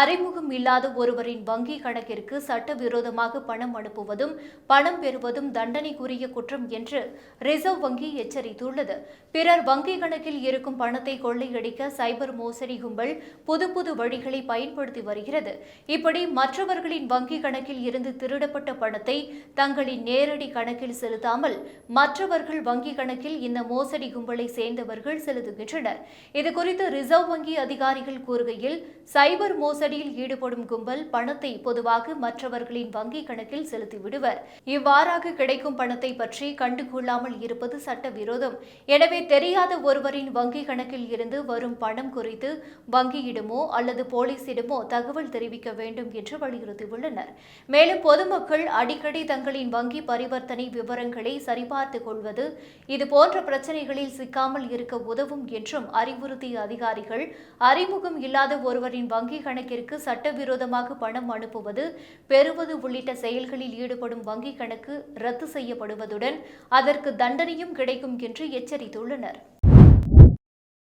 அறிமுகம் இல்லாத ஒருவரின் வங்கி கணக்கிற்கு சட்டவிரோதமாக பணம் அனுப்புவதும் பணம் பெறுவதும் தண்டனைக்குரிய குற்றம் என்று ரிசர்வ் வங்கி எச்சரித்துள்ளது. பிறர் வங்கி கணக்கில் இருக்கும் பணத்தை கொள்ளையடிக்க சைபர் மோசடி கும்பல் புது புது வழிகளை பயன்படுத்தி வருகிறது. இப்படி மற்றவர்களின் வங்கி கணக்கில் இருந்து திருடப்பட்ட பணத்தை தங்களின் நேரடி கணக்கில் செலுத்தாமல் மற்றவர்கள் வங்கி கணக்கில் இந்த மோசடி கும்பலை சேர்ந்தவர்கள் செலுத்துகின்றனர். இதுகுறித்து ரிசர்வ் வங்கி அதிகாரிகள் கூறுகையில் சைபர் மோசடியில் ஈடுபடும் கும்பல் பணத்தை பொதுவாக மற்றவர்களின் வங்கி கணக்கில் செலுத்திவிடுவர். இவ்வாறாக கிடைக்கும் பணத்தை பற்றி கண்டுகொள்ளாமல் இருப்பது சட்டவிரோதம். எனவே தெரியாத ஒருவரின் வங்கி கணக்கில் இருந்து வரும் பணம் குறித்து வங்கியிடமோ அல்லது போலீசிடமோ தகவல் தெரிவிக்க வேண்டும் என்று வலியுறுத்தியுள்ளனர். மேலும் பொதுமக்கள் அடிக்கடி தங்களின் வங்கி பரிவர்த்தனை விவரங்களை சரிபார்த்துக் கொள்வது இதுபோன்ற பிரச்சனைகளில் சிக்காமல் இருக்க உதவும் என்றும் அறிவுறுத்திய அதிகாரிகள் அறிமுகம் இல்லாத ஒருவரின் வங்கி கணக்கிற்கு சட்டவிரோதமாக பணம் அனுப்புவது பெறுவது உள்ளிட்ட செயல்களில் ஈடுபடும் வங்கி கணக்கு ரத்து செய்யப்படுவதுடன் அதற்கு தண்டனையும் கிடைக்கும் என்று எச்சரித்துள்ளனர்.